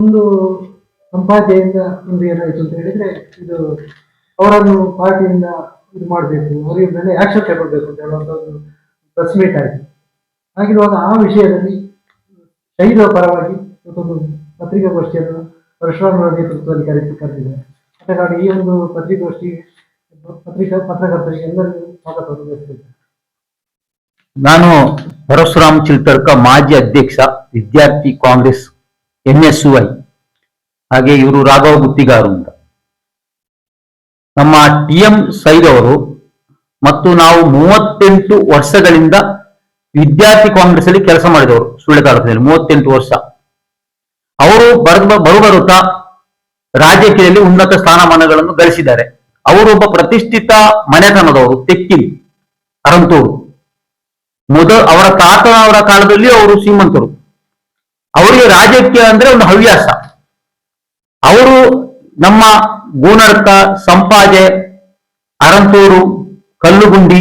ಒಂದು ಸಂಪಾದನೆಯಿಂದ ಒಂದು ಏನಾಯಿತು ಅಂತ ಹೇಳಿದ್ರೆ ಇದು ಅವರನ್ನು ಪಾರ್ಟಿಯಿಂದ ಇದು ಮಾಡಬೇಕು ಅವರಿಗೆ ಮೇಲೆ ಆಕ್ಷನ್ ತಗೊಳ್ಬೇಕು ಅಂತ ಹೇಳುವಂತ ಒಂದು ಪ್ರೆಸ್ ಮೀಟ್ ಆಯಿತು. ಹಾಗಿರುವಾಗ ಆ ವಿಷಯದಲ್ಲಿ ಶಹೀದ ಪರವಾಗಿ ಇವತ್ತೊಂದು ಪತ್ರಿಕಾಗೋಷ್ಠಿಯನ್ನು ಪರಶುರಾಮರ ನೇತೃತ್ವದಲ್ಲಿ ಕರೆಸಿ ಕರೆದಿದ್ದಾರೆ. ಅದ ಕಾರಣ ಈ ಒಂದು ಪತ್ರಿಕಾಗೋಷ್ಠಿ, ಪತ್ರಿಕಾ ಪತ್ರಕರ್ತರಿಗೆ ಎಲ್ಲರಿಗೂ ಸ್ವಾಗತವನ್ನು ಬಯಸ್ತೇನೆ ನಾನು ಪರಶುರಾಮ್ ಚಿಲ್ತರ್ಕ ಮಾಜಿ ಅಧ್ಯಕ್ಷ, ವಿದ್ಯಾರ್ಥಿ ಕಾಂಗ್ರೆಸ್ ಎನ್ಎಸ್ಯುಐ ಹಾಗೆ ಇವರು ರಾಘವ ಗುತ್ತಿಗಾರು ಅಂತ. ನಮ್ಮ ಟಿ ಎಂ ಸೈದ್ ಅವರು ಮತ್ತು ನಾವು ಮೂವತ್ತೆಂಟು ವರ್ಷಗಳಿಂದ ವಿದ್ಯಾರ್ಥಿ ಕಾಂಗ್ರೆಸ್ ಅಲ್ಲಿ ಕೆಲಸ ಮಾಡಿದವರು ಸುಳ್ಳು ತಾಲೂಕಿನಲ್ಲಿ ಮೂವತ್ತೆಂಟು ವರ್ಷ. ಅವರು ಬರ್ ಬರು ಬರುತ್ತಾ ರಾಜಕೀಯದಲ್ಲಿ ಉನ್ನತ ಸ್ಥಾನಮಾನಗಳನ್ನು ಗಳಿಸಿದ್ದಾರೆ. ಅವರು ಒಬ್ಬ ಪ್ರತಿಷ್ಠಿತ ಮನೆತನದವರು ತೆಕ್ಕಿನ್ ಅರಂತೂರು. ಮೊದಲು ಅವರ ತಾತನವರ ಕಾಲದಲ್ಲಿ ಅವರು ಶ್ರೀಮಂತರು. ಅವರಿಗೆ ರಾಜಕೀಯ ಅಂದ್ರೆ ಒಂದು ಹವ್ಯಾಸ. ಅವರು ನಮ್ಮ ಗೂನರ್ಕ ಸಂಪಾಜೆ, ಅರಂತೂರು, ಕಲ್ಲುಗುಂಡಿ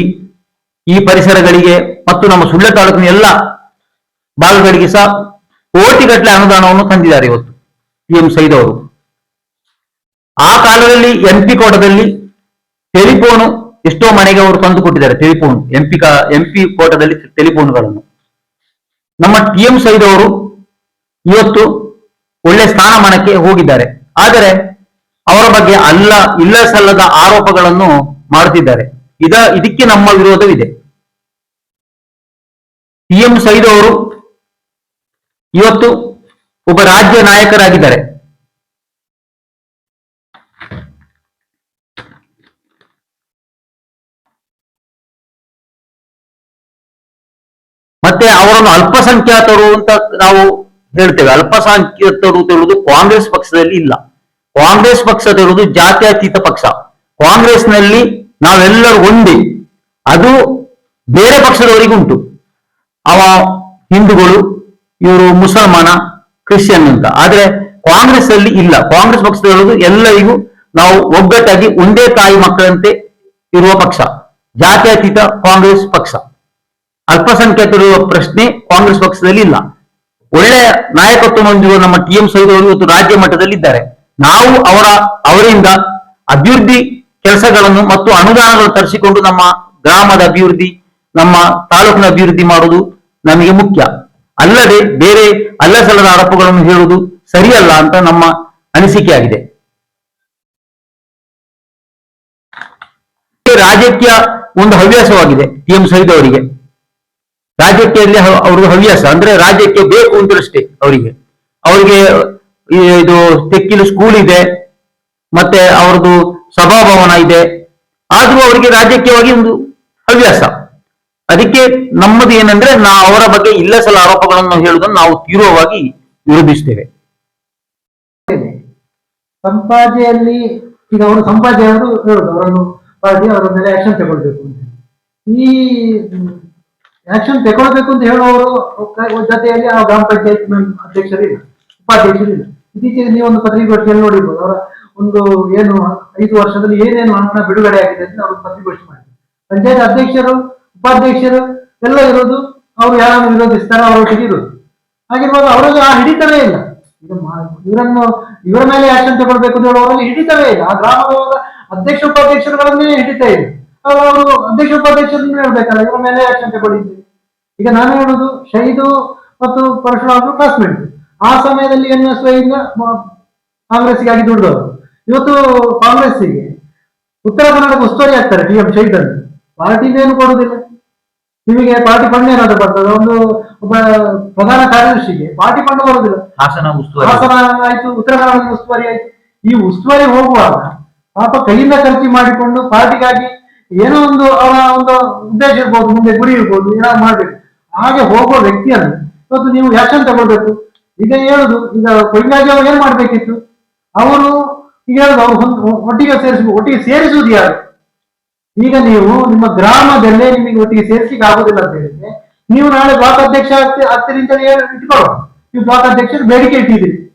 ಈ ಪರಿಸರಗಳಿಗೆ ಮತ್ತು ನಮ್ಮ ಸುಳ್ಳ ತಾಲೂಕಿನ ಎಲ್ಲ ಭಾಗಗಳಿಗೆ ಸಹ ಕೋಟಿಗಟ್ಟಲೆ ಅನುದಾನವನ್ನು ತಂದಿದ್ದಾರೆ ಇವತ್ತು ಪಿ ಎಂ ಸೈದ್ ಅವರು. ಆ ಕಾಲದಲ್ಲಿ ಎಂ ಪಿ ಕೋಟದಲ್ಲಿ ಟೆಲಿಫೋನು ಎಷ್ಟೋ ಮನೆಗೆ ಅವರು ತಂದು ಕೊಟ್ಟಿದ್ದಾರೆ, ಟೆಲಿಫೋನ್. ಎಂಪಿ ಎಂ ಪಿ ಕೋಟದಲ್ಲಿ ಟೆಲಿಫೋನ್ಗಳನ್ನು. ನಮ್ಮ ಟಿ ಎಂ ಸೈದ್ ಅವರು ಇವತ್ತು ಒಳ್ಳೆ ಸ್ಥಾನಮಾನಕ್ಕೆ ಹೋಗಿದ್ದಾರೆ. ಆದರೆ ಅವರ ಬಗ್ಗೆ ಅಲ್ಲ ಇಲ್ಲ ಸಲ್ಲದ ಆರೋಪಗಳನ್ನು ಮಾಡುತ್ತಿದ್ದಾರೆ. ಇದ, ಇದಕ್ಕೆ ನಮ್ಮ ವಿರೋಧವಿದೆ. ಟಿ ಎಂ ಸೈದ್ ಅವರು ಇವತ್ತು ಒಬ್ಬ ರಾಜ್ಯ ನಾಯಕರಾಗಿದ್ದಾರೆ. ಮತ್ತೆ ಅವರನ್ನು ಅಲ್ಪಸಂಖ್ಯಾತರು ಅಂತ ನಾವು ಹೇಳ್ತೇವೆ. ಅಲ್ಪಸಂಖ್ಯಾತರು ಅಂತ ಹೇಳುವುದು ಕಾಂಗ್ರೆಸ್ ಪಕ್ಷದಲ್ಲಿ ಇಲ್ಲ. ಕಾಂಗ್ರೆಸ್ ಪಕ್ಷ ಜಾತ್ಯತೀತ ಪಕ್ಷ. ಕಾಂಗ್ರೆಸ್ನಲ್ಲಿ ನಾವೆಲ್ಲರೂ ಒಂದೇ. ಅದು ಬೇರೆ ಪಕ್ಷದವರಿಗುಂಟು. ಅವ ಹಿಂದೂಗಳು, ಇವರು ಮುಸಲ್ಮಾನ, ಕ್ರಿಶ್ಚಿಯನ್ ಅಂತ. ಆದ್ರೆ ಕಾಂಗ್ರೆಸ್ ಅಲ್ಲಿ ಇಲ್ಲ. ಕಾಂಗ್ರೆಸ್ ಪಕ್ಷ ಹೇಳುವುದು ಎಲ್ಲರಿಗೂ ನಾವು ಒಗ್ಗಟ್ಟಾಗಿ ಒಂದೇ ತಾಯಿ ಮಕ್ಕಳಂತೆ ಇರುವ ಪಕ್ಷ. ಜಾತ್ಯತೀತ ಕಾಂಗ್ರೆಸ್ ಪಕ್ಷ. ಅಲ್ಪಸಂಖ್ಯಾತರು ಪ್ರಶ್ನೆ ಕಾಂಗ್ರೆಸ್ ಪಕ್ಷದಲ್ಲಿ ಇಲ್ಲ. ಒಳ್ಳೆಯ ನಾಯಕತ್ವ ಹೊಂದಿರುವ ನಮ್ಮ ಟಿ ಎಂ ಸೈದವರು ಇವತ್ತು ರಾಜ್ಯ ಮಟ್ಟದಲ್ಲಿ ಇದ್ದಾರೆ. ನಾವು ಅವರ, ಅವರಿಂದ ಅಭಿವೃದ್ಧಿ ಕೆಲಸಗಳನ್ನು ಮತ್ತು ಅನುದಾನಗಳು ತರಿಸಿಕೊಂಡು ನಮ್ಮ ಗ್ರಾಮದ ಅಭಿವೃದ್ಧಿ, ನಮ್ಮ ತಾಲೂಕಿನ ಅಭಿವೃದ್ಧಿ ಮಾಡುವುದು ನಮಗೆ ಮುಖ್ಯ. ಅಲ್ಲದೆ ಬೇರೆ ಅಲ್ಲಸಲ್ಲದ ಆರೋಪಗಳನ್ನು ಹೇಳುವುದು ಸರಿಯಲ್ಲ ಅಂತ ನಮ್ಮ ಅನಿಸಿಕೆಯಾಗಿದೆ. ರಾಜಕೀಯ ಒಂದು ಹವ್ಯಾಸವಾಗಿದೆ ಟಿ ಎಂ ಸೈದ್ ಅವರಿಗೆ. ರಾಜ್ಯಕ್ಕೆ ಅವ್ರಿಗೆ ಹವ್ಯಾಸ, ಅಂದ್ರೆ ರಾಜ್ಯಕ್ಕೆ ಬೇಕು ಅಂತಷ್ಟೇ ಅವರಿಗೆ. ಅವರಿಗೆ ಇದು ತೆಕ್ಕಿಲು ಸ್ಕೂಲ್ ಇದೆ, ಮತ್ತೆ ಅವ್ರದ್ದು ಸಭಾಭವನ ಇದೆ. ಆದ್ರೂ ಅವರಿಗೆ ರಾಜಕೀಯವಾಗಿ ಒಂದು ಹವ್ಯಾಸ. ಅದಕ್ಕೆ ನಮ್ಮದು ಏನಂದ್ರೆ ನಾವು ಅವರ ಬಗ್ಗೆ ಇಲ್ಲಸಲ ಆರೋಪಗಳನ್ನು ಹೇಳುವುದನ್ನು ನಾವು ತೀವ್ರವಾಗಿ ವಿರೋಧಿಸ್ತೇವೆ. ಸಂಪಾಜೆಯಲ್ಲಿ ಈಗ ಅವರು ಸಂಪಾಜೆ ಅವರು ಹೇಳುದು, ಅವರನ್ನು, ಅವರ ಮೇಲೆ ಆಕ್ಷನ್ ತಗೊಳ್ಬೇಕು ಈ ಆಕ್ಷನ್ ತಗೊಳ್ಬೇಕು ಅಂತ ಹೇಳುವವರು ಜೊತೆಯಲ್ಲಿ ಆ ಗ್ರಾಮ ಪಂಚಾಯತ್ ಅಧ್ಯಕ್ಷರಿಲ್ಲ, ಉಪಾಧ್ಯಕ್ಷರಿಲ್ಲ. ಇತ್ತೀಚೆಗೆ ನೀವು ಒಂದು ಪತ್ರಿಕೋಷ್ಠಿಯಲ್ಲಿ ನೋಡಿರ್ಬೋದು, ಅವರ ಒಂದು ಏನು ಐದು ವರ್ಷದಲ್ಲಿ ಏನೇನು ಹಣ ಬಿಡುಗಡೆ ಆಗಿದೆ ಅಂತ ಅವರು ಪತ್ರಿಕೋಷ್ಠಿ ಮಾಡಿದ್ರು. ಪಂಚಾಯತ್ ಅಧ್ಯಕ್ಷರು, ಉಪಾಧ್ಯಕ್ಷರು ಎಲ್ಲ ಇರೋದು, ಅವರು ಯಾರನ್ನು ವಿರೋಧಿಸ್ತಾರೆ ಅವರು ಇರೋದು. ಹಾಗಿರುವಾಗ ಅವರಲ್ಲಿ ಆ ಹಿಡಿತವೇ ಇಲ್ಲ. ಇವರನ್ನು, ಇವರ ಮೇಲೆ ಆಕ್ಷನ್ ತಗೊಳ್ಬೇಕು ಅಂತ ಹೇಳುವವರಲ್ಲಿ ಹಿಡಿತವೇ ಇಲ್ಲ. ಆ ಗ್ರಾಮದ ಅಧ್ಯಕ್ಷ, ಉಪಾಧ್ಯಕ್ಷರುಗಳನ್ನೇ ಹಿಡಿತಾ ಇದೆ ಅವರು ಅಧ್ಯಕ್ಷ ಉಪಾಧ್ಯಕ್ಷರನ್ನು ಹೇಳ್ಬೇಕಲ್ಲ ಇವರ ಮೇಲೆ ಆಕ್ಷನ್ ತಗೊಂಡಿದ್ದೆ ಈಗ ನಾನು ಹೇಳುದು ಶಹೀದು ಮತ್ತು ಪರಶುರಾಮರು ಕ್ಲಾಸ್ಮೇಟ್ ಆ ಸಮಯದಲ್ಲಿ ಎನ್ ಎಸ್ ಇಂದ ಕಾಂಗ್ರೆಸ್ಗಾಗಿ ದುಡಿದವರು. ಇವತ್ತು ಕಾಂಗ್ರೆಸ್ಸಿಗೆ ಉತ್ತರ ಕನ್ನಡಕ್ಕೆ ಉಸ್ತುವಾರಿ ಆಗ್ತಾರೆ ಟಿ ಎಂ ಶಹೀದ್ ಅಂತ ಪಾರ್ಟಿದೇನು ಕೊಡುದಿಲ್ಲ ನಿಮಗೆ ಪಾರ್ಟಿ ಫಂಡ್ ಏನಾದ್ರೂ ಬರ್ತದೆ ಒಂದು ಒಬ್ಬ ಪ್ರಧಾನ ಕಾರ್ಯದರ್ಶಿಗೆ ಪಾರ್ಟಿ ಫಂಡ್ ಬರುವುದಿಲ್ಲ. ಹಾಸನ ಉಸ್ತುವಾರಿ. ಹಾಸನ ಆಯ್ತು ಉತ್ತರ ಕನ್ನಡ ಉಸ್ತುವಾರಿ ಆಯ್ತು. ಈ ಉಸ್ತುವಾರಿ ಹೋಗುವಾಗ ಪಾಪ ಕೈಯಿಂದ ಖರ್ಚು ಮಾಡಿಕೊಂಡು ಪಾರ್ಟಿಗಾಗಿ ಏನೋ ಒಂದು ಅವರ ಒಂದು ಉದ್ದೇಶ ಇರ್ಬೋದು, ಮುಂದೆ ಗುರಿ ಇರ್ಬೋದು, ಏನಾದ್ರು ಮಾಡ್ಬೇಕು. ಹಾಗೆ ಹೋಗುವ ವ್ಯಕ್ತಿಯನ್ನು ಇವತ್ತು ನೀವು ಆಕ್ಷನ್ ತಗೊಳ್ಬೇಕು? ಈಗ ಹೇಳುದು, ಈಗ ಕೊಯ್ಲಾಗಿ ಅವ್ರು ಏನ್ ಮಾಡ್ಬೇಕಿತ್ತು? ಅವರು, ಈಗ ಹೇಳುದು, ಅವ್ರು ಒಟ್ಟಿಗೆ ಸೇರಿಸ್ಬೇಕು ಒಟ್ಟಿಗೆ ಸೇರಿಸುವುದು ಯಾರು? ಈಗ ನೀವು ನಿಮ್ಮ ಗ್ರಾಮದಲ್ಲೇ ನಿಮಗೆ ಒಟ್ಟಿಗೆ ಸೇರಿಸ್ಲಿಕ್ಕೆ ಆಗುದಿಲ್ಲ ಅಂತ ಹೇಳಿದ್ರೆ, ನೀವು ನಾಳೆ ಬ್ಲಾಕ್ ಅಧ್ಯಕ್ಷ ಆಗ್ತಿ- ಆಗ್ತೀರಿ ಅಂತ ಹೇಳಿ ನೀವು ಬ್ಲಾಕ್ ಅಧ್ಯಕ್ಷರು ಬೇಡಿಕೆ ಇಟ್ಟಿದ್ದೀರಿ.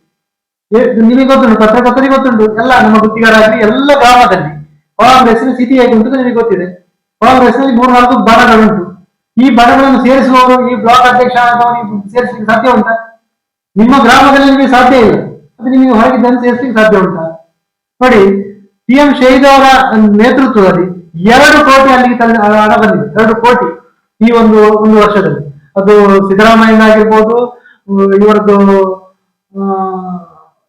ನಿಮಗೆ ಗೊತ್ತುಂಟು, ಪತ್ರಕರ್ತರಿಗೆ ಗೊತ್ತುಂಟು. ಎಲ್ಲ ನಮ್ಮ ಗುತ್ತಿಗಾರಾಗ್ಲಿ, ಎಲ್ಲ ಗ್ರಾಮದಲ್ಲಿ. ಕಾಂಗ್ರೆಸ್ನ ಸ್ಥಿತಿ ಹೇಗೆ ಉಂಟು ನಿಮಗೆ ಗೊತ್ತಿದೆ. ಮೂರು ನಾಲ್ಕು ಬಣಗಳುಂಟು. ಈ ಬಡಗಳನ್ನು ಸೇರಿಸುವವರು ಈ ಬ್ಲಾಕ್ ಅಧ್ಯಕ್ಷ ಸೇರಿಸಲಿಕ್ಕೆ ಸಾಧ್ಯ ಉಂಟಾ? ನಿಮ್ಮ ಗ್ರಾಮದಲ್ಲಿ ನಿಮಗೆ ಸಾಧ್ಯ ಇಲ್ಲ. ಅದು ನಿಮಗೆ ಹೊರಗೆ ಜನ ಸೇರಿಸಲಿಕ್ಕೆ ಸಾಧ್ಯ ಉಂಟಾ? ನೋಡಿ ಪಿ ಎಂ ಶಹೀದ್ ಅವರ ನೇತೃತ್ವದಲ್ಲಿ ಎರಡು ಕೋಟಿ ಅಲ್ಲಿಗೆ ತಂದ ಹಣ ಬಂದಿದೆ. ಎರಡು ಕೋಟಿ ಈ ಒಂದು ಒಂದು ವರ್ಷದಲ್ಲಿ. ಅದು ಸಿದ್ದರಾಮಯ್ಯ ಆಗಿರ್ಬೋದು ಇವರದ್ದು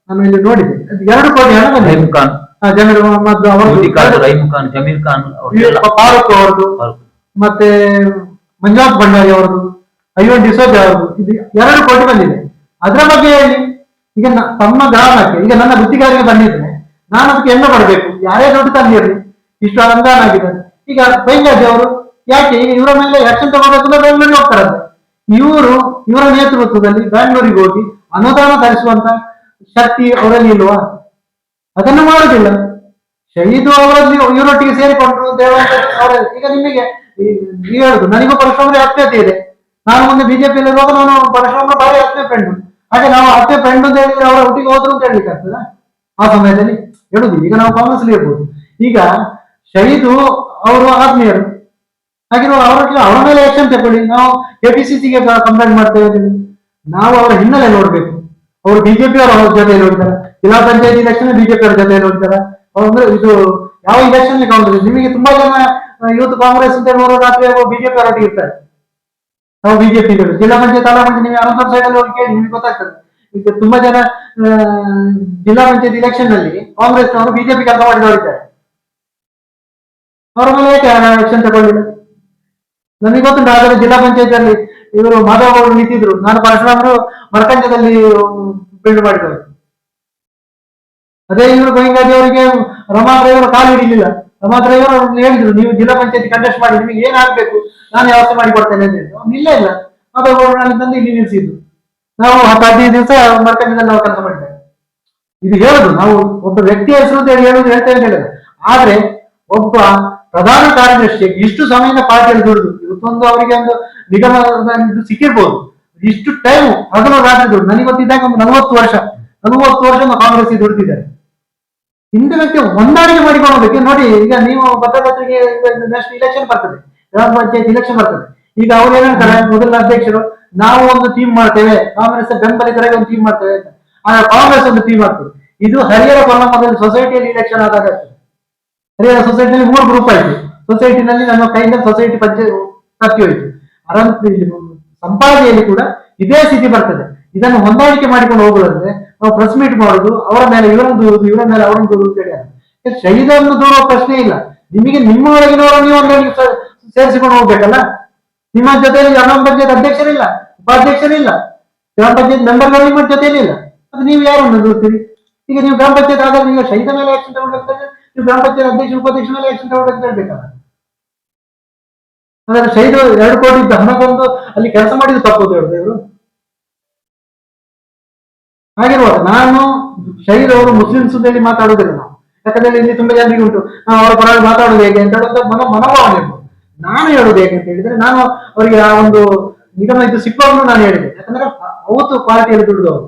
ಆಮೇಲೆ ನೋಡಿದೆ. ಅದು ಎರಡು ಕೋಟಿ ಹಣ ಬಂದಿದೆ. ಜಮೀರ್ ಮೊಹಮ್ಮದ್ ಮೋದಿ ಖಾನ್ ಜಮೀರ್ ಫಾರೂಕ್ ಅವರದು ಮತ್ತೆ ಮಂಜುನಾಥ್ ಭಂಡಾರಿ ಅವರದು ಐವನ್ ಡಿಸೋಜ್ ಅವರದು ಇದು ಎರಡು ಕೋಟಿ ಬಂದಿದೆ. ಅದರ ಬಗ್ಗೆ ಹೇಳಿ. ಈಗ ತಮ್ಮ ಗ್ರಾಮಕ್ಕೆ ಈಗ ನನ್ನ ವೃತ್ತಿಗಾರಿಗೆ ಬಂದಿದ್ರೆ ನಾನು ಅದಕ್ಕೆ ಹೆಣ್ಣು ಕೊಡಬೇಕು ಯಾರೇ ದೊಡ್ಡ ತಂದಿರಲಿ ಇಷ್ಟು ಅನುದಾನ ಆಗಿದೆ. ಈಗ ಬೈಂಗಾಜಿ ಅವರು ಯಾಕೆ ಈಗ ಇವರ ಮೇಲೆ ಆಕ್ಷನ್ ತಗೋಬೇಕು ಅಂದ್ರೆ ಬೆಂಗಳೂರಿಗೆ ಹೋಗ್ತಾರಂತೆ ಇವರು ಇವರ ನೇತೃತ್ವದಲ್ಲಿ ಬೆಂಗಳೂರಿಗೆ ಹೋಗಿ ಅನುದಾನ ತರಿಸುವಂತ ಶಕ್ತಿ ಅವರಲ್ಲಿ ಇಲ್ವಾ? ಅದನ್ನು ಮಾಡುದಿಲ್ಲ ಶಹೀದು ಅವರಲ್ಲಿ ಇವರೊಟ್ಟಿಗೆ ಸೇರಿಕೊಂಡ್ರು ದೇವಾಂಗ ಅವರ ಈಗ ನಿಮಗೆ ನೀವು ಹೇಳುದು, ನನಗೂ ಪರಶುರಾಮರ ಆತ್ಮೀಯತೆ ಇದೆ. ನಾನು ಮುಂದೆ ಬಿಜೆಪಿಯಲ್ಲಿ ಇರುವಾಗ ನಾನು ಪರಶುರಾಮ್ರ ಭಾರಿ ಆತ್ಮೀಯ ಫ್ರೆಂಡ್. ಹಾಗೆ ನಾವು ಆತ್ಮೀಯ ಫ್ರೆಂಡ್ ಅಂತ ಹೇಳಿದ್ರೆ ಅವರ ಒಟ್ಟಿಗೆ ಹೋದ್ರು ಅಂತ ಹೇಳಲಿಕ್ಕೆ ಆಗ್ತದ? ಆ ಸಮಯದಲ್ಲಿ ಹೇಳುದು. ಈಗ ನಾವು ಕಾಂಗ್ರೆಸ್ ಇರ್ಬೋದು. ಈಗ ಶಹೀದು ಅವರು ಆತ್ಮೀಯರು. ಹಾಗಿರುವ ಅವರ ಅವರ ಮೇಲೆ ಆಕ್ಷನ್ ತಗೊಳ್ಳಿ ನಾವು ಎ ಪಿ ಸಿ ಸಿಗೆ ಕಂಪ್ಲೇಂಟ್ ಮಾಡ್ತೇವೆ ಇದ್ದೀವಿ. ನಾವು ಅವರ ಹಿನ್ನೆಲೆ ನೋಡ್ಬೇಕು. ಅವರು ಬಿಜೆಪಿ ಅವರ ಜೊತೆ ಹೋಗ್ತಾರೆ ಜಿಲ್ಲಾ ಪಂಚಾಯತ್ ಇಲೆಕ್ಷನ್ ಬಿಜೆಪಿ ಅವರ ಜೊತೆ ಹೋಗ್ತಾರೆ ಅವ್ರು ಅಂದ್ರೆ ಇದು ಯಾವ ಇಲೆಕ್ಷನ್ ಕಾಂಗ್ರೆಸ್ ನಿಮಗೆ ತುಂಬಾ ಜನ ಯೂತ್ ಕಾಂಗ್ರೆಸ್ ಅಂತ ನೋಡೋದಾದ್ರೆ ಬಿಜೆಪಿ ಅವರೊಟ್ಟಿಗೆ ಇರ್ತಾರೆ. ನಾವು ಬಿಜೆಪಿ ಜಿಲ್ಲಾ ಪಂಚಾಯತ್ ತಾಲಾ ಪಂಚಾಯತ್ ನೀವು ಅನಂತರ ಸೈಡ್ ಅಲ್ಲಿ ಹೋಗಿ ನಿಮ್ಗೆ ಗೊತ್ತಾಗ್ತದೆ. ಈಗ ತುಂಬಾ ಜನ ಜಿಲ್ಲಾ ಪಂಚಾಯತ್ ಇಲೆಕ್ಷನ್ನಲ್ಲಿ ಕಾಂಗ್ರೆಸ್ ಅವರು ಬಿಜೆಪಿ ಕೆಲಸ ಮಾಡಿದವರಿದ್ದಾರೆ ಅವರ ಮೇಲೆ ಯಾಕೆ ಆಕ್ಷನ್ ತಗೊಂಡಿಲ್ಲ? ನನಗೆ ಗೊತ್ತುಂಟು, ಆದರೆ ಜಿಲ್ಲಾ ಪಂಚಾಯತ್ ಅಲ್ಲಿ ಇವರು ಮಾಧವ್ ಅವರು ನಿಂತಿದ್ರು. ನಾನು ಪರಶುರಾಮರು ಮರಕಂಜದಲ್ಲಿ ಬಿಲ್ಡ್ ಮಾಡಿದವರು. ಅದೇ ಇವರು ಗೋವಿಂದಾಜಿ ಅವರಿಗೆ ರಮಾ ಡ್ರೈವರ್ ಕಾಲು ಹಿಡಿಲಿಲ್ಲ. ರಮಾ ಡ್ರೈವರ್ ಅವ್ರು ಹೇಳಿದ್ರು, ನೀವು ಜಿಲ್ಲಾ ಪಂಚಾಯತ್ ಕಂಟೆಸ್ಟ್ ಮಾಡಿ, ನಿಮಗೆ ಏನಾಗಬೇಕು ನಾನು ವ್ಯವಸ್ಥೆ ಮಾಡಿಕೊಡ್ತೇನೆ ಅಂತ ಹೇಳಿದ್ರು. ಅವ್ನು ಇಲ್ಲ ಇಲ್ಲ. ಅವರು ನಾನು ತಂದು ಇಲ್ಲಿ ನಿಲ್ಲಿಸಿದ್ರು ನಾವು ಹತ್ತು ಹದಿನೈದು ದಿವಸ ಮರಕಂಜದಲ್ಲಿ ನಾವು ಕೆಲಸ ಮಾಡಿದ್ದೇವೆ ಇದು ಹೇಳುದು, ನಾವು ಒಬ್ಬ ವ್ಯಕ್ತಿ ಹೆಸರು ಅಂತ ಹೇಳಿ ಹೇಳುದು ಹೇಳ್ತೇವೆ ಅಂತ ಆದ್ರೆ ಒಬ್ಬ ಪ್ರಧಾನ ಕಾರ್ಯದರ್ಶಿ ಇಷ್ಟು ಸಮಯದ ಪಾರ್ಟಿಯಲ್ಲಿ ದುಡಿದು, ಇವತ್ತೊಂದು ಅವರಿಗೆ ಒಂದು ನಿಗಮ ಸಿಕ್ಕಿರ್ಬೋದು. ಇಷ್ಟು ಟೈಮ್ ಹಗಲು ರಾತ್ರಿ ದುಡ್ಡು ನನಗೆ ಗೊತ್ತಿದ್ದಾಗ ಒಂದು ನಲವತ್ತು ವರ್ಷ ನಲವತ್ತು ವರ್ಷ ಕಾಂಗ್ರೆಸ್ ದುಡಿದಿದ್ದಾರೆ. ವ್ಯಕ್ತಿ ಹೊಂದಾಣಿಕೆ ಮಾಡಿಕೊಂಡು ಹೋಗ್ಬೇಕು ನೋಡಿ, ಈಗ ನೀವು ಭದ್ರಪತ್ರಿಗೆ ನೆಕ್ಸ್ಟ್ ಇಲೆಕ್ಷನ್ ಬರ್ತದೆ ಗ್ರಾಮ ಪಂಚಾಯತ್ ಇಲೆಕ್ಷನ್ ಬರ್ತದೆ. ಈಗ ಅವ್ರು ಏನ್ ಹೇಳ್ತಾರೆ, ಮೊದಲ ಅಧ್ಯಕ್ಷರು, ನಾವು ಒಂದು ಟೀಮ್ ಮಾಡ್ತೇವೆ, ಕಾಂಗ್ರೆಸ್ ಬೆಂಬಲಿಗರಿಗೆ ಒಂದು ಟೀಮ್ ಮಾಡ್ತೇವೆ ಅಂತ. ಆದ್ರೆ ಕಾಂಗ್ರೆಸ್ ಒಂದು ಟೀಮ್ ಆಗ್ತದೆ ಇದು ಹರಿಹರ ಕೊಲ್ಲಮದಲ್ಲಿ ಸೊಸೈಟಿಯಲ್ಲಿ ಇಲೆಕ್ಷನ್ ಆದಾಗ ಹರಿಹರ ಸೊಸೈಟಿಯಲ್ಲಿ ಮೂರು ಗ್ರೂಪ್ ಆಯ್ತು. ಸೊಸೈಟಿನಲ್ಲಿ ನಮ್ಮ ಕೈಯಿಂದ ಸೊಸೈಟಿ ಪಂಚಾಯತ್ ತಪ್ಪಿ ಹೋಯ್ತು. ಅರಂತ ಸಂಪಾದನೆಯಲ್ಲಿ ಕೂಡ ಇದೇ ಸ್ಥಿತಿ ಬರ್ತದೆ. ಇದನ್ನು ಹೊಂದಾಣಿಕೆ ಮಾಡಿಕೊಂಡು ಹೋಗುದಂದ್ರೆ ನಾವು ಪ್ರೆಸ್ ಮೀಟ್ ಮಾಡುದು, ಅವರ ಮೇಲೆ ಇವರನ್ನು ದೂರುದು, ಇವರ ಮೇಲೆ ಅವರನ್ನು ದೂರುದು ಹೇಳಿ ಶಹೀದನ್ನು ದೂರುವ ಪ್ರಶ್ನೆ ಇಲ್ಲ. ನಿಮಗೆ ನಿಮ್ಮ ಒಳಗಿನವರ ನೀವು ಸ- ಸೇರಿಸಿಕೊಂಡು ಹೋಗ್ಬೇಕಲ್ಲ? ನಿಮ್ಮ ಜೊತೆಯಲ್ಲಿ ಗ್ರಾಮ ಪಂಚಾಯತ್ ಅಧ್ಯಕ್ಷರಿಲ್ಲ, ಉಪಾಧ್ಯಕ್ಷರಿಲ್ಲ. ಗ್ರಾಮ ಪಂಚಾಯತ್ ಮೆಂಬರ್ಗಳು ನಿಮ್ಮ ಜೊತೆಯಲ್ಲಿ ಇಲ್ಲ. ಅದು ನೀವು ಯಾರನ್ನು ದೂರ್ತೀರಿ ಈಗ ನೀವು ಗ್ರಾಮ ಪಂಚಾಯತ್ ಆದಾಗ ನೀವು ಶಹೀದ ಮೇಲೆ ಆಕ್ಷನ್ ತಗೊಳ್ಬೇಕಾದ್ರೆ ನೀವು ಗ್ರಾಮ ಪಂಚಾಯತ್ ಅಧ್ಯಕ್ಷ, ಉಪಾಧ್ಯಕ್ಷ ಮೇಲೆ ಆಕ್ಷನ್ ತಗೊಳ್ಬೇಕು ಹೇಳ್ಬೇಕಲ್ಲ? ಅಂದ್ರೆ ಶಹೀದ್ ಎರಡು ಕೋಟಿ ಹಣ ಬಂದು ಅಲ್ಲಿ ಕೆಲಸ ಮಾಡಿದ್ರು ತಪ್ಪೋದು ಹೇಳಿದ್ರು ಹಾಗಿರುವಾಗ ನಾನು ಶಹೀದ್ ಅವರು ಮುಸ್ಲಿಂ ಸುದ್ದಿಯಲ್ಲಿ ಮಾತಾಡುವುದಿಲ್ಲ ನಾವು ಯಾಕಂದ್ರೆ ಇಲ್ಲಿ ತುಂಬಾ ಜನರಿಗೆ ಉಂಟು. ನಾವು ಅವರ ಪರವಾಗಿ ಮಾತಾಡುದು ಹೇಗೆ ಅಂತ ಹೇಳುವಂತ ಮನ ಮನೋಭಾವನೆ ನಾನು ಹೇಳುದು ಹೇಗೆ ಅಂತ ಹೇಳಿದ್ರೆ ನಾನು ಅವರಿಗೆ ಆ ಒಂದು ನಿಗಮ ಇದು ಸಿಕ್ಕವನ್ನು ನಾನು ಹೇಳಿದೆ. ಯಾಕಂದ್ರೆ ಅವತ್ತು ಪಾರ್ಟಿಯಲ್ಲಿ ದುಡಿದವರು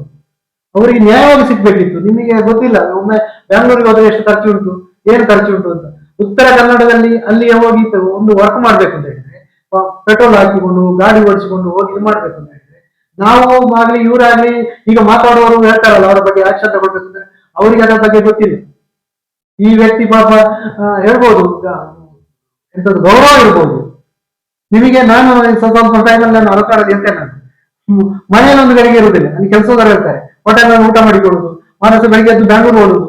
ಅವರಿಗೆ ನ್ಯಾಯವಾಗಿ ಸಿಗ್ಬೇಕಿತ್ತು. ನಿಮಗೆ ಗೊತ್ತಿಲ್ಲ, ಒಮ್ಮೆ ಬೆಂಗಳೂರಿಗೆ ಹೋದ್ರೆ ಎಷ್ಟು ಖರ್ಚು ಉಂಟು, ಏನು ಖರ್ಚು ಉಂಟು ಅಂತ. ಉತ್ತರ ಕನ್ನಡದಲ್ಲಿ ಅಲ್ಲಿಗೆ ಹೋಗಿ ಒಂದು ವರ್ಕ್ ಮಾಡ್ಬೇಕು ಅಂತ ಹೇಳಿದ್ರೆ ಪೆಟ್ರೋಲ್ ಹಾಕಿಕೊಂಡು, ಗಾಡಿ ಓಡಿಸಿಕೊಂಡು ಹೋಗಿ ಇದು ಮಾಡ್ಬೇಕು ಅಂತ ಹೇಳಿದ್ರೆ. ನಾವು ಆಗ್ಲಿ ಇವರಾಗ್ಲಿ ಈಗ ಮಾತಾಡುವವರು ಹೇಳ್ತಾರಲ್ಲ, ಅವರ ಬಗ್ಗೆ ಆಕ್ಷನ್ ತಗೊಳ್ಬೇಕು ಅಂದ್ರೆ ಅವರಿಗೆ ಅದರ ಬಗ್ಗೆ ಗೊತ್ತಿಲ್ಲ. ಈ ವ್ಯಕ್ತಿ ಪಾಪ ಹೇಳ್ಬೋದು ಎಂತದ್ದು ಗೌರವ ಇರ್ಬೋದು. ನಿಮಗೆ ನಾನು ಸ್ವಲ್ಪ ಟೈಮಲ್ಲಿ ನಾನು ಅಲಕಾಡಲ್ಲಿ ಇರ್ತೇನೆ ನಾನು. ಮನೆಯಲ್ಲಿ ಒಂದು ಗಡಿಗೆ ಇರುವುದಿಲ್ಲ, ಅಲ್ಲಿ ಕೆಲಸದವರು ಇರ್ತಾರೆ ಹೋಟೆಲ್ ಊಟ ಮಾಡಿಕೊಡೋದು ಮಾನಸ ಬೆಳಿಗ್ಗೆ ಎದ್ದು ಬ್ಯಾಂಗ್ಳೂರ್ ಹೋಗೋದು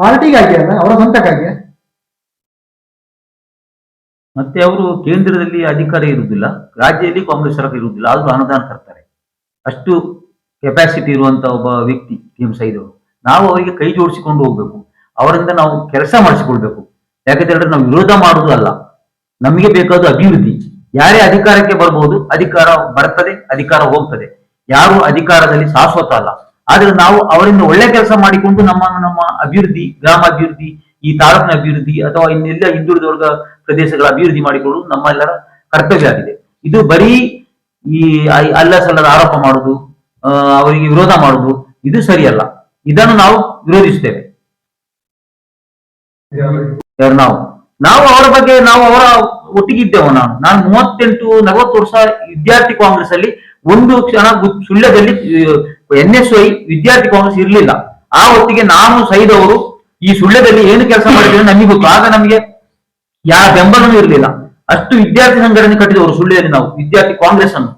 ಪಾರ್ಟಿಗಾಗಿ ಅಲ್ಲ, ಅವರ ಸ್ವಂತಕ್ಕಾಗಿ. ಮತ್ತೆ ಅವರು ಕೇಂದ್ರದಲ್ಲಿ ಅಧಿಕಾರ ಇರುವುದಿಲ್ಲ, ರಾಜ್ಯದಲ್ಲಿ ಕಾಂಗ್ರೆಸ್ ಸರ್ಕಾರ ಇರುವುದಿಲ್ಲ ಅದು ಅನುದಾನ ತರ್ತಾರೆ. ಅಷ್ಟು ಕೆಪಾಸಿಟಿ ಇರುವಂತ ಒಬ್ಬ ವ್ಯಕ್ತಿ ಟಿ ಎಂ ಸೈದ್ ನಾವು ಅವರಿಗೆ ಕೈ ಜೋಡಿಸಿಕೊಂಡು ಹೋಗ್ಬೇಕು. ಅವರಿಂದ ನಾವು ಕೆಲಸ ಮಾಡಿಸಿಕೊಳ್ಬೇಕು. ಯಾಕಂತ ನಾವು ವಿರೋಧ ಮಾಡುವುದು ಅಲ್ಲ. ನಮಗೆ ಬೇಕಾದ ಅಭಿವೃದ್ಧಿ. ಯಾರೇ ಅಧಿಕಾರಕ್ಕೆ ಬರಬಹುದು ಅಧಿಕಾರ ಬರ್ತದೆ, ಅಧಿಕಾರ ಹೋಗ್ತದೆ. ಯಾರು ಅಧಿಕಾರದಲ್ಲಿ ಶಾಶ್ವತ ಅಲ್ಲ. ಆದ್ರೆ ನಾವು ಅವರಿಂದ ಒಳ್ಳೆ ಕೆಲಸ ಮಾಡಿಕೊಂಡು ನಮ್ಮ ನಮ್ಮ ಅಭಿವೃದ್ಧಿ ಗ್ರಾಮ ಅಭಿವೃದ್ಧಿ ಈ ತಾಲೂಕಿನ ಅಭಿವೃದ್ಧಿ ಅಥವಾ ಇನ್ನೆಲ್ಲ ಹಿಂದುಳಿದ ವರ್ಗ ಪ್ರದೇಶಗಳ ಅಭಿವೃದ್ಧಿ ಮಾಡಿಕೊಳ್ಳುವುದು ನಮ್ಮೆಲ್ಲರ ಕರ್ತವ್ಯ ಆಗಿದೆ. ಇದು ಬರೀ ಈ ಅಲ್ಲ ಸಲ್ಲದ ಆರೋಪ ಮಾಡುದು ಅವರಿಗೆ ವಿರೋಧ ಮಾಡುದು ಇದು ಸರಿಯಲ್ಲ. ಇದನ್ನು ನಾವು ವಿರೋಧಿಸುತ್ತೇವೆ. ನಾವು? ನಾವು ಅವರ ಬಗ್ಗೆ ನಾವು ಅವರ ಒಟ್ಟಿಗಿದ್ದೆವು ನಾನು. ನಾನು ಮೂವತ್ತೆಂಟು, ನಲವತ್ತು ವರ್ಷ ವಿದ್ಯಾರ್ಥಿ ಕಾಂಗ್ರೆಸ್ ಅಲ್ಲಿ ಒಂದು ಕ್ಷಣ ಸುಳ್ಳದಲ್ಲಿ ಎನ್ ಎಸ್ ಐ ವಿದ್ಯಾರ್ಥಿ ಕಾಂಗ್ರೆಸ್ ಇರಲಿಲ್ಲ. ಆ ಹೊತ್ತಿಗೆ ನಾನು ಸೈದವರು ಈ ಸುಳ್ಳ್ಯದಲ್ಲಿ ಏನು ಕೆಲಸ ಮಾಡಿದ್ರೆ ನಮಗೆ ಗೊತ್ತು. ಆಗ ನಮಗೆ ಯಾವ ಬೆಂಬಲವೂ ಇರಲಿಲ್ಲ. ಅಷ್ಟು ವಿದ್ಯಾರ್ಥಿ ಸಂಘಟನೆ ಕಟ್ಟಿದವರು ಸುಳ್ಳ್ಯದಲ್ಲಿ ನಾವು, ವಿದ್ಯಾರ್ಥಿ ಕಾಂಗ್ರೆಸ್ ಅನ್ನು.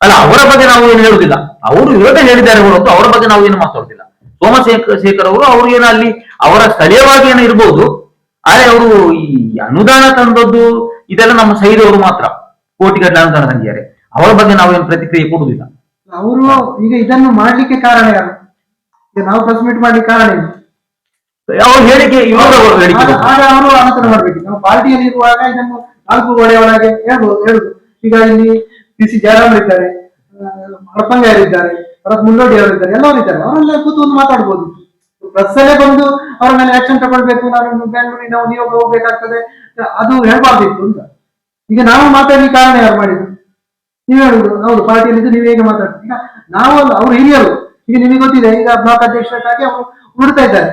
ಅಲ್ಲ, ಅವರ ಬಗ್ಗೆ ನಾವು ಏನು ಹೇಳುದಿಲ್ಲ. ಅವರು ವಿರೋಧ ಹೇಳಿದ್ದಾರೆ ಹೊರತು ಅವರ ಬಗ್ಗೆ ನಾವು ಏನು ಮಾತಾಡುದಿಲ್ಲ. ಸೋಮಶೇಖರ್ ಶೇಖರ್ ಅವರು ಏನ ಅಲ್ಲಿ ಅವರ ಸ್ಥಳೀಯವಾಗಿ ಏನೋ ಇರ್ಬೋದು, ಆದ್ರೆ ಅವರು ಈ ಅನುದಾನ ತಂದದ್ದು ಇದೆಲ್ಲ ನಮ್ಮ ಸೈದವರು ಮಾತ್ರ. ಕೋಟಿಗಟ್ಟಲೆ ಅನುದಾನ ತಂದಿದ್ದಾರೆ. ಅವರ ಬಗ್ಗೆ ನಾವೇನು ಪ್ರತಿಕ್ರಿಯೆ ಕೊಡುವುದಿಲ್ಲ. ಅವರು ಈಗ ಇದನ್ನು ಮಾಡ್ಲಿಕ್ಕೆ ಕಾರಣ ಯಾರು? ನಾವು ಸಬ್ಮಿಟ್ ಮೀಟ್ ಮಾಡ್ಲಿಕ್ಕೆ ಕಾರಣ ಏನು? ಅವ್ರ ಹೇಳಿಕೆ ಇವರ ಹೇಳಿಕೆ ಆಗ- ಅವರು ಅನಂತರ ಮಾಡ್ಬೇಕು. ನಾವು ಪಾರ್ಟಿಯಲ್ಲಿ ಇರುವಾಗ ಇದನ್ನು ನಾಲ್ಕು ಗೋಡೆ ಒಳಗೆ ಹೇಳ್ಬೋದು ಹೇಳುದು. ಈಗ ಇಲ್ಲಿ ಪಿ ಸಿ ಜಯರಾಮ್ ಇದ್ದಾರೆ ಇದ್ದಾರೆ ಭರತ್ ಮುನ್ನೋಡಿ ಅವರು ಇದ್ದಾರೆ ಎಲ್ಲರೂ ಇದ್ದಾರೆ. ಅವರೆಲ್ಲ ಕೂತು ಒಂದು ಮಾತಾಡ್ಬೋದು. ಪ್ರೆಸ್ ಅಲ್ಲೇ ಬಂದು ಅವರ ಮೇಲೆ ಆಕ್ಷನ್ ತಗೊಳ್ಬೇಕು ನಾನು ಬೆಂಗಳೂರಿನ ನಾವು ನಿಯೋಗ ಹೋಗ್ಬೇಕಾಗ್ತದೆ. ಅದು ಹೇಳ್ಬಾರ್ದಿತ್ತು ಅಂತ. ಈಗ ನಾವು ಮಾತಾಡ್ಲಿಕ್ಕೆ ಕಾರಣ ಯಾರು ಮಾಡಿದ್ರು ನೀವು ಹೇಳುದು. ಹೌದು ಪಾರ್ಟಿಯಲ್ಲಿ ಇದ್ದು ನೀವು ಹೇಗೆ ಮಾತಾಡ್ತೀರಿ? ಈಗ ನಾವು ಅವ್ರು ಹಿರಿಯರು. ಈಗ ನಿಮಗೆ ಗೊತ್ತಿದೆ ಈಗ ಬ್ಲಾಕ್ ಅಧ್ಯಕ್ಷರಾಗಿ ಅವರು ಹುಡ್ತಾ ಇದ್ದಾರೆ.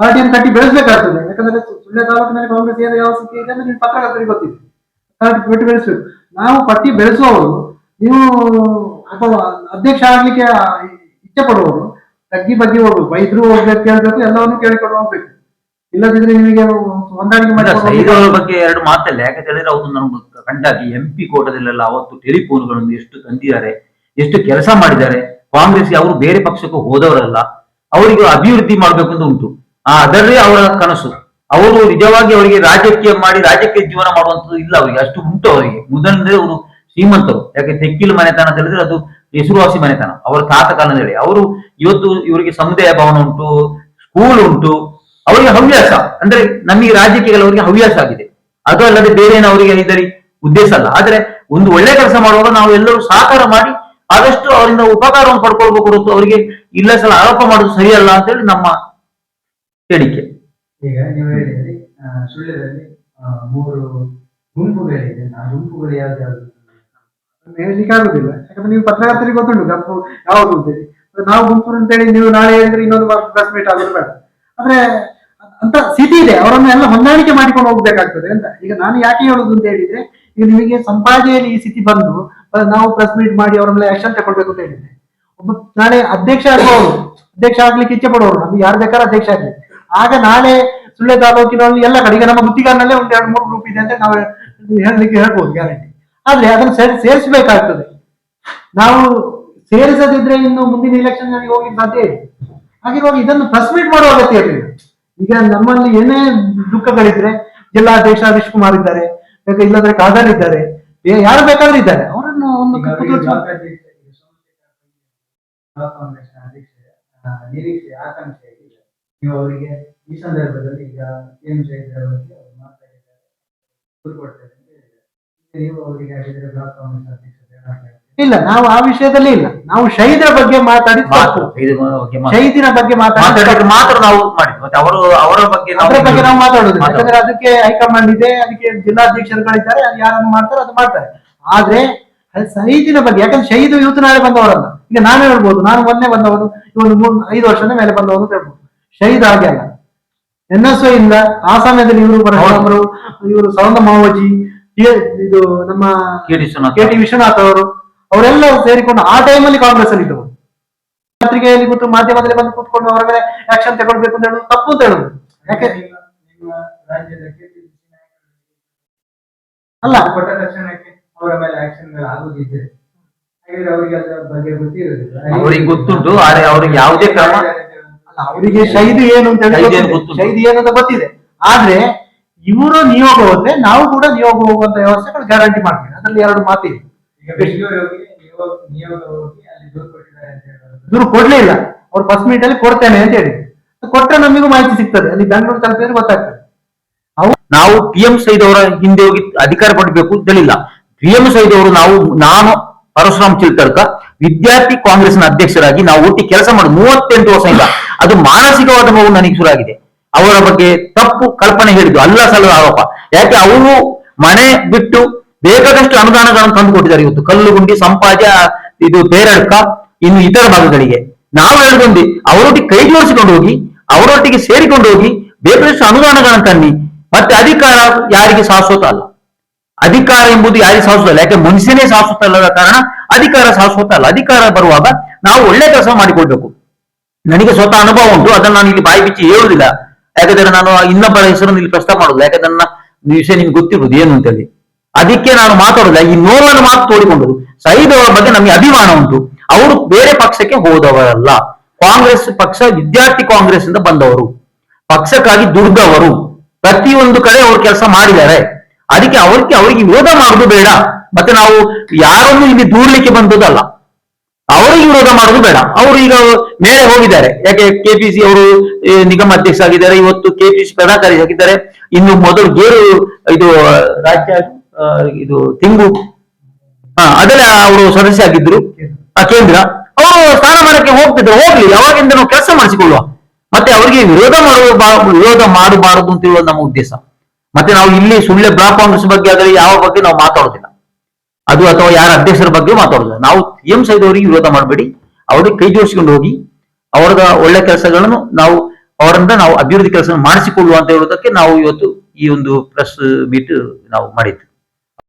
ಪಾರ್ಟಿಯನ್ನು ಕಟ್ಟಿ ಬೆಳೆಸಬೇಕಾಗ್ತದೆ. ಯಾಕಂದ್ರೆ ಸುಳ್ಳೆ ತಾಲೂಕಿನಲ್ಲಿ ಕಾಂಗ್ರೆಸ್ ಏನು ಯಾವ ಸ್ಥಿತಿ ಇದೆ ಅಂದ್ರೆ ನಿಮ್ಮ ಪತ್ರಕರ್ತರಿಗೆ ಗೊತ್ತಿದೆ. ಪಾರ್ಟಿ ಬಿಟ್ಟು ಬೆಳೆಸಬೇಕು. ನಾವು ಪಟ್ಟಿ ಬೆಳೆಸುವವರು ನೀವು ಅಥವಾ ಅಧ್ಯಕ್ಷ ಆಗ್ಲಿಕ್ಕೆ ಇಚ್ಛೆ ಪಡುವವರು ತಗ್ಗಿ ಬಗ್ಗೆ ಹೋಗ್ಬೇಕು. ವೈದ್ಯರು ಹೋಗ್ಬೇಕು ಕೇಳ್ಬೇಕು ಎಲ್ಲವನ್ನು ಕೇಳಿಕೊಂಡು ಹೋಗ್ಬೇಕು. ಇಲ್ಲದಿದ್ರೆ ನಿಮಗೆ ಹೊಂದಾಣಿಕೆ ಮಾಡಿ ಬಗ್ಗೆ ಎರಡು ಮಾತಲ್ಲ. ಯಾಕೆ ಹೇಳಿದ್ರೆ ಅವರು ನಮ್ಗೆ ಕಂಡಾಗಿ ಎಂ ಪಿ ಕೋಟದಲ್ಲೆಲ್ಲ ಅವತ್ತು ಟೆಲಿಫೋನ್ಗಳನ್ನು ಎಷ್ಟು ತಂದಿದ್ದಾರೆ ಎಷ್ಟು ಕೆಲಸ ಮಾಡಿದ್ದಾರೆ. ಕಾಂಗ್ರೆಸ್ ಅವರು ಬೇರೆ ಪಕ್ಷಕ್ಕೂ ಹೋದವರಲ್ಲ, ಅವರಿಗೆ ಅಭಿವೃದ್ಧಿ ಮಾಡಬೇಕು ಅಂತ ಉಂಟು. ಆ ಅದರೇ ಅವರ ಕನಸು. ಅವರು ನಿಜವಾಗಿ ಅವರಿಗೆ ರಾಜಕೀಯ ಮಾಡಿ ರಾಜಕೀಯ ಜೀವನ ಮಾಡುವಂತದ್ದು ಇಲ್ಲ ಅವರಿಗೆ. ಅಷ್ಟು ಉಂಟು ಅವರಿಗೆ. ಮೊದಲನೇ ಅವರು ಶ್ರೀಮಂತರು. ಯಾಕೆ ತೆಕ್ಕಿಲು ಮನೆತನ ಅಂತ ಹೇಳಿದ್ರೆ ಅದು ಹೆಸರುವಾಸಿ ಮನೆತನ. ಅವರ ತಾತ ಕಾಲದಲ್ಲಿ ಅವರು ಇವತ್ತು ಇವರಿಗೆ ಸಮುದಾಯ ಭವನ ಉಂಟು ಸ್ಕೂಲ್ ಉಂಟು. ಅವರಿಗೆ ಹವ್ಯಾಸ. ಅಂದ್ರೆ ನಮಗೆ ರಾಜಕೀಯಗಳು ಅವರಿಗೆ ಹವ್ಯಾಸ ಆಗಿದೆ. ಅದು ಅಲ್ಲದೆ ಬೇರೆ ಅವರಿಗೆ ಇದರಿ ಉದ್ದೇಶ ಅಲ್ಲ. ಆದ್ರೆ ಒಂದು ಒಳ್ಳೆ ಕೆಲಸ ಮಾಡುವಾಗ ನಾವು ಎಲ್ಲರೂ ಸಹಕಾರ ಮಾಡಿ ಆದಷ್ಟು ಅವರಿಂದ ಉಪಕಾರವನ್ನು ಪಡ್ಕೊಳ್ಬೇಕು ಹೊರತು ಅವರಿಗೆ ಇಲ್ಲ ಸಲ ಆರೋಪ ಮಾಡೋದು ಸರಿಯಲ್ಲ ಅಂತ ಹೇಳಿ ನಮ್ಮ ಹೇಳಿಕೆ. ಈಗ ನೀವು ಹೇಳಿದ್ರಿ ಆ, ಮೂರು ಗುಂಪುಗಳಿದೆ. ಆ ಗುಂಪುಗಳು ಯಾವ್ದು ಹೇಳಲಿಕ್ಕೆ ಆಗುದಿಲ್ಲ. ಯಾಕಂದ್ರೆ ನೀವು ಪತ್ರಕರ್ತರಿಗೆ ಗೊತ್ತುಂಟು ಗಂಪು ಯಾವುದು ಅಂತೇಳಿ ನಾವು ಗುಂಪು ಅಂತೇಳಿ ನೀವು ನಾಳೆ ಹೇಳಿದ್ರೆ ಇನ್ನೊಂದು ಪ್ರೆಸ್ ಮೀಟ್ ಆಗೋದು ಬೇಡ. ಆದ್ರೆ ಅಂತ ಸ್ಥಿತಿ ಇದೆ ಅವರನ್ನು ಎಲ್ಲ ಹೊಂದಾಣಿಕೆ ಮಾಡಿಕೊಂಡು ಹೋಗ್ಬೇಕಾಗ್ತದೆ ಅಂತ. ಈಗ ನಾನು ಯಾಕೆ ಹೇಳುದು ಅಂತ ಹೇಳಿದ್ರೆ ಈಗ ನಿಮಗೆ ಸಂಪಾದನೆಯಲ್ಲಿ ಈ ಸ್ಥಿತಿ ಬಂದು ನಾವು ಪ್ರೆಸ್ ಮೀಟ್ ಮಾಡಿ ಅವರ ಮೇಲೆ ಆಕ್ಷನ್ ತಗೊಳ್ಬೇಕು ಅಂತ ಹೇಳಿದ್ದೆ. ಒಬ್ಬ ನಾಳೆ ಅಧ್ಯಕ್ಷ ಆಗುವವರು ಅಧ್ಯಕ್ಷ ಆಗ್ಲಿಕ್ಕೆ ಇಚ್ಛೆ ಪಡೋರು. ನಮ್ಗೆ ಯಾರು ಬೇಕಾದ್ರೆ ಅಧ್ಯಕ್ಷ ಆಗ್ಲಿ. ಆಗ ನಾಳೆ ಸುಳ್ಳೆ ತಾಲೂಕಿನಲ್ಲಿ ಎಲ್ಲ ಕಡೆ ಈಗ ನಮ್ಮ ಗುತ್ತಿಗಾರನಲ್ಲೇ ಒಂದು ಎರಡು ಮೂರು ಗ್ರೂಪ್ ಇದೆ ಅಂತ ನಾವು ಹೇಳಲಿಕ್ಕೆ ಹೇಳ್ಬೋದು ಗ್ಯಾರಂಟಿ ಆದ್ರೆ ಅದನ್ನು ಸೇರಿ, ಸೇರಿಸಬೇಕಾಗ್ತದೆ. ನಾವು ಸೇರಿಸದಿದ್ರೆ ಇನ್ನು ಮುಂದಿನ ಎಲೆಕ್ಷನ್ನಲ್ಲಿ ಹೋಗಿ ಸಾಧ್ಯ ಇದೆ ಹಾಗಿರುವಾಗ ಇದನ್ನು ಪ್ರೆಸ್ ಮೀಟ್ ಮಾಡುವ ಅಗತ್ಯ ಇರಲಿಲ್ಲ ಈಗ ನಮ್ಮಲ್ಲಿ ಏನೇ ದುಃಖಗಳಿದ್ರೆ ಜಿಲ್ಲಾಧ್ಯಕ್ಷ ಹರೀಶ್ ಕುಮಾರ್ ಇದ್ದಾರೆ ಇಲ್ಲದ್ರೆ ಕಾದರ್ ಇದ್ದಾರೆ ಯಾರು ಬೇಕಾದ್ರೂ ಇದ್ದಾರೆ. ಒಂದು ನಿರೀಕ್ಷೆ ಆಕಾಂಕ್ಷೆ ನೀವು ಅವರಿಗೆ ಈ ಸಂದರ್ಭದಲ್ಲಿ ಈಗ ಏನು ಬಗ್ಗೆ ಅವ್ರು ಮಾತಾಡಿದ್ದಾರೆ. ಕೊಡ್ತಾರೆ ನೀವು ಅವರಿಗೆ ಬ್ಲಾಕ್ ಕಾಂಗ್ರೆಸ್ ಇಲ್ಲ ನಾವು ಆ ವಿಷಯದಲ್ಲಿ ಇಲ್ಲ. ನಾವು ಶಹೀದರ ಬಗ್ಗೆ ಮಾತಾಡಿ. ಶಹೀದಿನ ಬಗ್ಗೆ ಮಾತಾಡಿ ಮಾತ್ರ ನಾವು ಮಾಡಿ ಮತ್ತೆ ಅವರು ಅವರ ಬಗ್ಗೆ ಅವರ ಬಗ್ಗೆ ನಾವು ಮಾತಾಡೋದು ಮಾತಾಡುದು. ಯಾಕಂದ್ರೆ ಅದಕ್ಕೆ ಹೈಕಮಾಂಡ್ ಇದೆ ಅದಕ್ಕೆ ಜಿಲ್ಲಾಧ್ಯಕ್ಷರುಗಳಿದ್ದಾರೆ ಅದು ಯಾರನ್ನು ಮಾಡ್ತಾರೆ ಅದು ಮಾಡ್ತಾರೆ. ಆದ್ರೆ ಅದು ಶಹೀದಿನ ಬಗ್ಗೆ ಯಾಕಂದ್ರೆ ಶಹೀದ್ ಇವತ್ತು ನಾಳೆ ಬಂದವರಲ್ಲ. ಈಗ ನಾನು ಹೇಳ್ಬೋದು ನಾನು ಮೊನ್ನೆ ಬಂದವನು ಇವನು ಮೂರ್ ಐದು ವರ್ಷದ ಮೇಲೆ ಬಂದವನು ಅಂತ ಹೇಳ್ಬೋದು. ಶಹೀದ್ ಹಾಗೆ ಅಲ್ಲ. ಎನ್ ಎಸ್ ಇಂದ ಆ ಸಮಯದಲ್ಲಿ ಇವರು ಪರಶುರಾಮರು ಇವರು ಸೌಂದ ಮಾವೋಜಿ ಕೆ- ಇದು ನಮ್ಮ K T Vishwanath K T Vishwanath ಅವರು ಅವರೆಲ್ಲ ಸೇರಿಕೊಂಡು ಆ ಟೈಮಲ್ಲಿ ಕಾಂಗ್ರೆಸ್ ಅಲ್ಲಿ ಇದ್ದವರು. ಪತ್ರಿಕೆಯಲ್ಲಿ ಕೂತು ಮಾಧ್ಯಮದಲ್ಲಿ ಬಂದು ಕೂತ್ಕೊಂಡು ಅವರ ಮೇಲೆ ಆಕ್ಷನ್ ತಗೊಳ್ಬೇಕು ಅಂತ ಹೇಳೋದು ತಪ್ಪು ಅಂತ ಹೇಳುದು. ಯಾಕೆ? ಅಲ್ಲ. ಅವರ ಮೇಲೆ ಆಗುದಿದ್ರೆ ಹಾಗಿದ್ರೆ ಅವರಿಗೆ ಅದರ ಬಗ್ಗೆ ಗೊತ್ತಿರೋದಿಲ್ಲ ಅವರಿಗೆ ಗೊತ್ತುಂಟು ಆದ್ರೆ ಅವ್ರಿಗೆ ಯಾವುದೇ ಕ್ರಮ ಅವರಿಗೆ ಶೈದು ಏನು ಅಂತ ಹೇಳಿ ಶೈದು ಏನು ಅಂತ ಗೊತ್ತಿದೆ. ಆದ್ರೆ ಇವರು ನಿಯೋಗ ಹೋದ್ರೆ ನಾವು ಕೂಡ ನಿಯೋಗ ಹೋಗುವಂತ ವ್ಯವಸ್ಥೆಗಳು ಗ್ಯಾರಂಟಿ ಮಾಡ್ತೀವಿ. ಅದ್ರಲ್ಲಿ ಎರಡು ಮಾತಿದೆ. ಈಗ ಬೆಂಗಳೂರಿಗೆ ನಿಯೋಗ ನಿಯೋಗ ಅಲ್ಲಿ ದೂರು ಕೊಟ್ಟಿದ್ದಾರೆ ಅಂತ ಹೇಳೋದು. ಇವರು ಕೊಡ್ಲೇ ಇಲ್ಲ ಅವ್ರು ಫಸ್ಟ್ ಮೀಟ್ ಅಲ್ಲಿ ಕೊಡ್ತೇನೆ ಅಂತ ಹೇಳಿ ಕೊಟ್ರೆ ನಮಗೂ ಮಾಹಿತಿ ಸಿಗ್ತದೆ. ಅಲ್ಲಿ ಬೆಂಗಳೂರು ತಲುಪಿದ್ರೆ ಗೊತ್ತಾಗ್ತದೆ. ನಾವು ಪಿ ಎಂ ಸೈದ್ ಅವರ ಹಿಂದೆ ಹೋಗಿ ಅಧಿಕಾರ ಪಡಬೇಕು ಅಂತೇಳಿಲ್ಲ ಪಿ ಎಂ ಸೈದವರು ನಾವು, ನಾನು ಪರಶುರಾಮ್ ಚಿಲ್ತಡ್ಕ ವಿದ್ಯಾರ್ಥಿ ಕಾಂಗ್ರೆಸ್ನ ಅಧ್ಯಕ್ಷರಾಗಿ ನಾವು ಒಟ್ಟಿ ಕೆಲಸ ಮಾಡಿ ಮೂವತ್ತೆಂಟು ವರ್ಷದಿಂದ ಅದು ಮಾನಸಿಕವಾದ ನೋವು ನನಗೆ ಶುರುವಾಗಿದೆ ಅವರ ಬಗ್ಗೆ ತಪ್ಪು ಕಲ್ಪನೆ ಹೇಳಿದ್ದು ಅಲ್ಲ ಸಲ್ಲದ ಆರೋಪ. ಯಾಕೆ ಅವರು ಮನೆ ಬಿಟ್ಟು ಬೇಕಾದಷ್ಟು ಅನುದಾನಗಳನ್ನು ತಂದು ಕೊಟ್ಟಿದ್ದಾರೆ ಇವತ್ತು. ಕಲ್ಲುಗುಂಡಿ, ಸಂಪಾಜ, ಇದು ಬೇರಡ್ಕ ಇನ್ನು ಇತರ ಭಾಗಗಳಿಗೆ. ನಾವು ಹೇಳುದೊಂದು ಅವರೊಟ್ಟಿಗೆ ಕೈ ಜೋಡಿಸಿಕೊಂಡು ಹೋಗಿ, ಅವರೊಟ್ಟಿಗೆ ಸೇರಿಕೊಂಡು ಹೋಗಿ ಬೇಕಾದಷ್ಟು ಅನುದಾನಗಳನ್ನು ತನ್ನಿ. ಮತ್ತೆ ಅಧಿಕಾರ ಯಾರಿಗೆ ಶಾಶ್ವತ ಅಲ್ಲ. ಅಧಿಕಾರ ಎಂಬುದು ಯಾರಿಗೆ ಶಾಶ್ವತ ಯಾಕೆ ಮನುಷ್ಯನೇ ಶಾಶ್ವತ ಅಲ್ಲದ ಕಾರಣ ಅಧಿಕಾರ ಅಲ್ಲ ಅಧಿಕಾರ ಬರುವಾಗ ನಾವು ಒಳ್ಳೆ ಕೆಲಸ ಮಾಡಿಕೊಳ್ಬೇಕು. ನನಗೆ ಸ್ವತಃ ಅನುಭವ ಉಂಟು, ಅದನ್ನ ನಾನು ಇಲ್ಲಿ ಬಾಯಿ ಬಿಚ್ಚಿ ಹೇಳುವುದಿಲ್ಲ. ಯಾಕಂದ್ರೆ ನಾನು ಇನ್ನೊಬ್ಬರ ಹೆಸರನ್ನು ಇಲ್ಲಿ ಪ್ರಸ್ತಾಪ ಮಾಡುದಿಲ್ಲ ಯಾಕಂದ್ರೆ ನನ್ನ ವಿಷಯ ನಿಮ್ಗೆ ಗೊತ್ತಿರುವುದು ಏನು ಅಂತೇಳಿ. ಅದಕ್ಕೆ ನಾನು ಮಾತಾಡುದಿಲ್ಲ ಈ ನೋವನ್ನು ಮಾತು ತೋಡಿಕೊಂಡು ಸೈದ್ ಅವರ ಬಗ್ಗೆ ನಮಗೆ ಅಭಿಮಾನ ಉಂಟು. ಅವರು ಬೇರೆ ಪಕ್ಷಕ್ಕೆ ಹೋದವರಲ್ಲ. ಕಾಂಗ್ರೆಸ್ ಪಕ್ಷ ವಿದ್ಯಾರ್ಥಿ ಕಾಂಗ್ರೆಸ್ ಇಂದ ಬಂದವರು. ಪಕ್ಷಕ್ಕಾಗಿ ದುಡ್ದವರು ಪ್ರತಿಯೊಂದು ಕಡೆ ಅವರು ಕೆಲಸ ಮಾಡಿದ್ದಾರೆ. ಅದಕ್ಕೆ ಅವರಿಗೆ ಅವರಿಗೆ ವಿರೋಧ ಮಾಡುದು ಬೇಡ. ಮತ್ತೆ ನಾವು ಯಾರನ್ನು ಇಲ್ಲಿ ದೂರ್ಲಿಕ್ಕೆ ಬಂದದಲ್ಲ ಅವರಿಗೆ ವಿರೋಧ ಮಾಡುದು ಬೇಡ. ಅವರು ಈಗ ಮೇಲೆ ಹೋಗಿದ್ದಾರೆ. ಯಾಕೆ ಕೆಪಿಸಿ ಅವರು ನಿಗಮ ಅಧ್ಯಕ್ಷ ಆಗಿದ್ದಾರೆ ಇವತ್ತು ಕೆಪಿಸಿ ಕಾರ್ಯದರ್ಶಿ ಆಗಿದ್ದಾರೆ. ಇನ್ನು ಮೊದಲು ಗೇರು ಇದು ರಾಜ್ಯ ಇದು ತಿಂಗು ಹಾ ಅದೆಲ್ಲ ಅವರು ಸದಸ್ಯ ಆಗಿದ್ರು. ಆ, ಕೇಂದ್ರ. ಅವರು ಸ್ಥಾನಮಾನಕ್ಕೆ ಹೋಗ್ತಿದ್ರು. ಹೋಗ್ಲಿ ಅವಾಗಿಂದ ಕೆಲಸ ಮಾಡಿಸಿಕೊಳ್ಳುವ. ಮತ್ತೆ ಅವರಿಗೆ ವಿರೋಧ ಮಾಡುವ ವಿರೋಧ ಮಾಡಬಾರದು ಅಂತ ಹೇಳುವ ನಮ್ಮ ಉದ್ದೇಶ. ಮತ್ತೆ ನಾವು ಇಲ್ಲಿ ಸುಳ್ಳೆ ಬ್ಲಾಕ್ ಕಾಂಗ್ರೆಸ್ ಬಗ್ಗೆ ಆಗಲಿ ಯಾವ ಬಗ್ಗೆ ನಾವು ಮಾತಾಡೋದಿಲ್ಲ. ಅದು ಅಥವಾ ಯಾರ ಅಧ್ಯಕ್ಷರ ಬಗ್ಗೆ ಮಾತಾಡೋದಿಲ್ಲ. ನಾವು ಎಂ ಸೈದ್ ಅವರಿಗೆ ವಿರೋಧ ಮಾಡಬೇಡಿ. ಅವರಿಗೆ ಕೈ ಜೋಡಿಸಿಕೊಂಡು ಹೋಗಿ ಅವರದ ಒಳ್ಳೆ ಕೆಲಸಗಳನ್ನು ನಾವು ಅವರಿಂದ ನಾವು ಅಭಿವೃದ್ಧಿ ಕೆಲಸ ಮಾಡಿಸಿಕೊಳ್ಳುವ ಅಂತ ಹೇಳೋದಕ್ಕೆ ನಾವು ಇವತ್ತು ಈ ಒಂದು ಪ್ರೆಸ್ ಮೀಟ್ ನಾವು ಮಾಡಿದ್ವಿ